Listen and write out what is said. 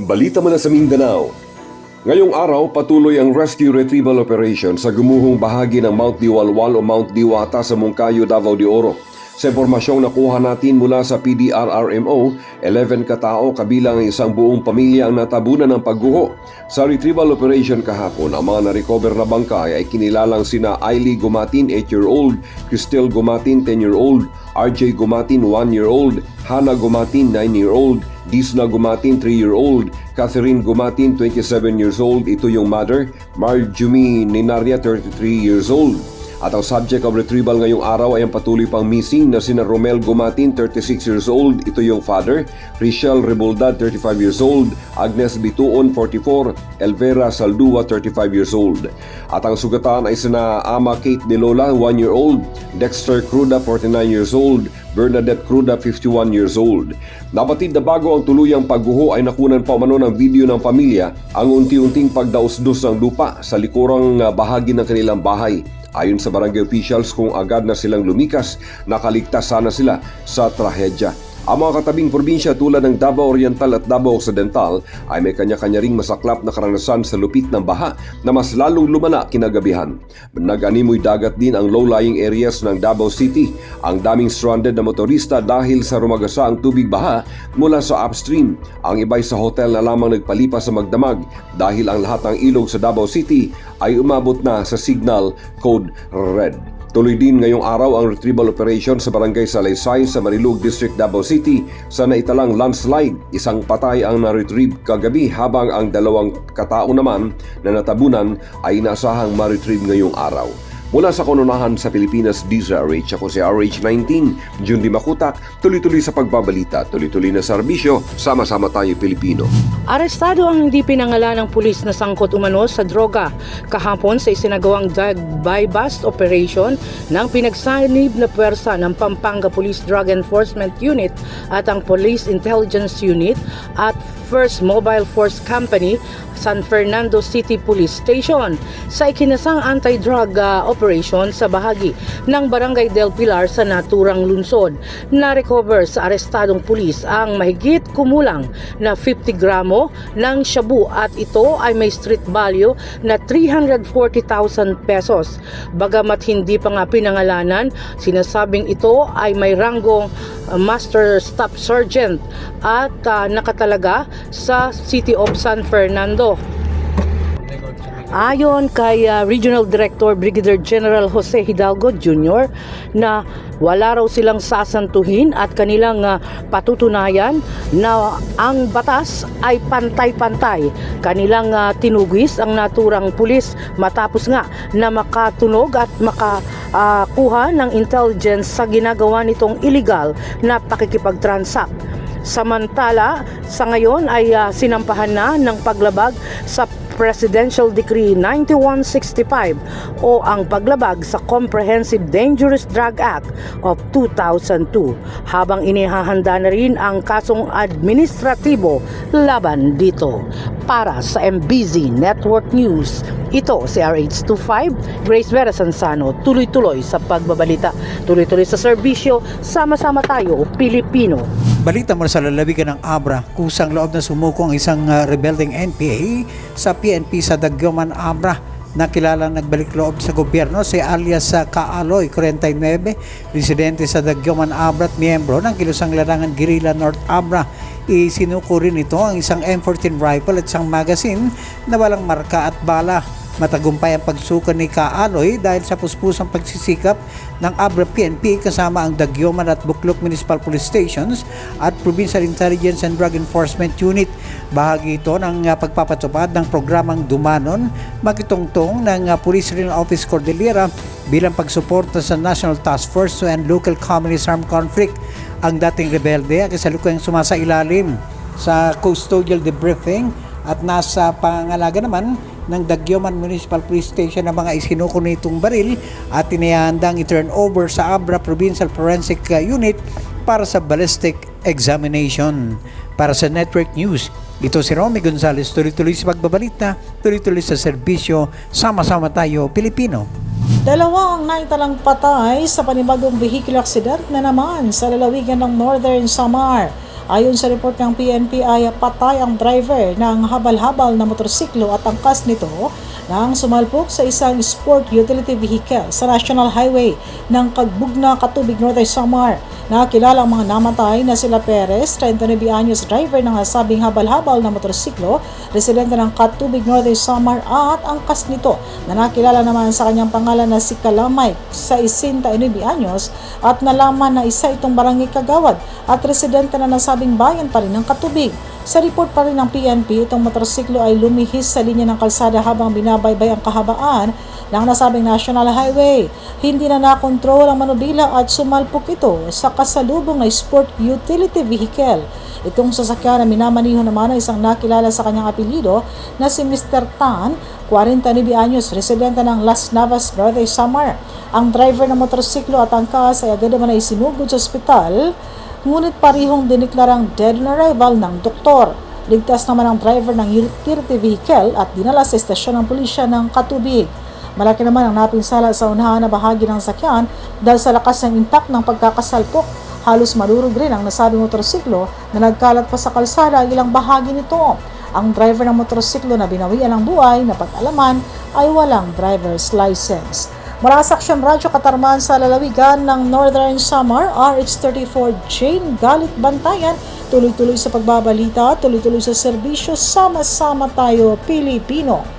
Balita mula sa Mindanao. Ngayong araw, patuloy ang rescue retrieval operation sa gumuhong bahagi ng Mount Diwalwal o Mount Diwata sa Mungkayo, Davao de Oro. Sa impormasyong nakuha natin mula sa PDRRMO, 11 katao kabilang ang isang buong pamilya ang natabunan ng pagguho. Sa retrieval operation kahapon, ang mga na-recover na bangkay ay kinilalang sina Ailey Gumatin, 8-year-old, Cristel Gumatin, 10-year-old, RJ Gumatin, 1-year-old, Hannah Gumatin, 9-year-old, Disna Gumatin, 3-year-old, Catherine Gumatin, 27 years old, ito yung mother, Marjumi Ninaria, 33 years old. At ang subject of retrieval ngayong araw ay ang patuloy pang missing na sina Romel Gumatin, 36 years old, ito yung father, Richelle Rebuldad, 35 years old, Agnes Bituon, 44, Elvera Saldua, 35 years old. At ang sugatan ay sina Ama Kate De Lola, 1 year old, Dexter Cruda, 49 years old, Bernadette Cruda, 51 years old. Napatid na bago ang tuluyang pagguho ay nakunan pa umano ng video ng pamilya ang unti-unting pagdausdos ng lupa sa likurang ah, bahagi ng kanilang bahay. Ayon sa barangay officials kung agad na silang lumikas, nakaligtas sana sila sa trahedya. Ang mga katabing probinsya tulad ng Davao Oriental at Davao Occidental ay may kanya-kanya ring masaklap na karanasan sa lupit ng baha na mas lalong lumala kinagabihan. Nag-animoy dagat din ang low-lying areas ng Davao City. Ang daming stranded na motorista dahil sa rumagasa ang tubig baha mula sa upstream. Ang iba'y sa hotel na lamang nagpalipas sa magdamag dahil ang lahat ng ilog sa Davao City ay umabot na sa signal code red. Tuloy din ngayong araw ang retrieval operation sa barangay Salaysay sa Marilug District, Davao City sa naitalang landslide. Isang patay ang na-retrieve kagabi habang ang dalawang katao naman na natabunan ay inaasahang ma-retrieve ngayong araw. Mula sa kononahan sa Pilipinas, DZRH, ako si RH19, Jun Di Makutak, tuloy-tuloy sa pagbabalita, tuloy-tuloy na serbisyo, sama-sama tayo Pilipino. Arestado ang hindi pinangalan ng pulis na sangkot umano sa droga. Kahapon sa isinagawang drive-by bust operation ng pinagsanib na puwersa ng Pampanga Police Drug Enforcement Unit at ang Police Intelligence Unit at First Mobile Force Company San Fernando City Police Station. Sa ikinasang anti-drug uh, operation sa bahagi ng Barangay Del Pilar sa naturang lungsod. Na-recover sa arestadong pulis ang mahigit kumulang na 50 gramo ng shabu at ito ay may street value na 340,000 pesos. Bagamat hindi pa nga pinangalanan, sinasabing ito ay may ranggong uh, Master Staff Sergeant at uh, nakatalaga sa City of San Fernando. Ayon kay uh, Regional Director Brigadier General Jose Hidalgo Jr. na wala raw silang sasantuhin at kanilang uh, patutunayan na ang batas ay pantay-pantay. Kanilang uh, tinugis ang naturang pulis matapos nga na makatunog at makakuha ng intelligence sa ginagawa nitong illegal na pakikipagtransact. Samantala, sa ngayon ay uh, sinampahan na ng paglabag sa Presidential Decree 9165 o ang paglabag sa Comprehensive Dangerous Drug Act of 2002 habang inihahanda na rin ang kasong administratibo laban dito. Para sa MBZ Network News, ito si RH25, Grace Vera Sansano, tuloy-tuloy sa pagbabalita, tuloy-tuloy sa serbisyo, sama-sama tayo, Pilipino. Balita mula sa lalawigan ng Abra, kusang loob na sumuko ang isang uh, rebelding NPA sa PNP sa Dagyoman Abra na kilalang nagbalik loob sa gobyerno si alias sa Kaaloy 49, residente sa Dagyoman Abra at miyembro ng kilusang larangan Guerrilla North Abra. Isinuko rin ito ang isang M14 rifle at isang magazine na walang marka at bala. Matagumpay ang pagsuko ni Kaaloy dahil sa puspusang pagsisikap ng Abra PNP kasama ang Dagyoman at Buklok Municipal Police Stations at Provincial Intelligence and Drug Enforcement Unit. Bahagi ito ng uh, pagpapatupad ng programang Dumanon, magitungtong ng uh, Police Regional Office Cordillera bilang pagsuporta sa National Task Force to End Local Communist Armed Conflict. Ang dating rebelde ay kasalukuyang sumasailalim sa custodial debriefing at nasa pangalaga naman ng Dagyoman Municipal Police Station ang mga isinuko nitong baril at tinayahandang i-turn over sa Abra Provincial Forensic uh, Unit para sa ballistic examination. Para sa Network News, ito si Romy Gonzalez, tuloy-tuloy sa pagbabalita, tuloy-tuloy sa serbisyo, sama-sama tayo, Pilipino. Dalawa ang naitalang patay sa panibagong vehicular accident na naman sa lalawigan ng Northern Samar. Ayon sa report ng PNP ay patay ang driver ng habal-habal na motorsiklo at angkas nito nang sumalpok sa isang sport utility vehicle sa National Highway ng Kagbugna, Katubig, Norte Samar. Nakilala ang mga namatay na sila Perez, 39 anyos driver ng nasabing habal-habal na motorsiklo, residente ng Katubig, Norte Samar at angkas nito na nakilala naman sa kanyang pangalan na si Kalamay sa 69 anyos at nalaman na isa itong barangay kagawad at residente na nasabing bayan pa rin ng Katubig. Sa report pa rin ng PNP, itong motorsiklo ay lumihis sa linya ng kalsada habang binabaybay ang kahabaan ng nasabing National Highway. Hindi na nakontrol ang manubila at sumalpok ito sa kasalubong na sport utility vehicle. Itong sasakyan na minamaniho naman ay isang nakilala sa kanyang apelido na si Mr. Tan, 49 anyos, residente ng Las Navas, Norte Samar. Ang driver ng motorsiklo at angkas ay agad naman ay sinugod sa ospital ngunit parihong diniklarang dead on arrival ng doktor. Ligtas naman ang driver ng utility vehicle at dinala sa estasyon ng pulisya ng Katubig. Malaki naman ang napinsala sa unahan na bahagi ng sakyan dahil sa lakas ng impact ng pagkakasalpok. Halos marurog rin ang nasabing motorsiklo na nagkalat pa sa kalsada ang ilang bahagi nito. Ang driver ng motorsiklo na binawian ng buhay na pag-alaman ay walang driver's license. Mula sa Aksyon Radyo Katarman sa lalawigan ng Northern Samar, RH34 Jane Galit Bantayan, tuloy-tuloy sa pagbabalita, tuloy-tuloy sa serbisyo, sama-sama tayo Pilipino.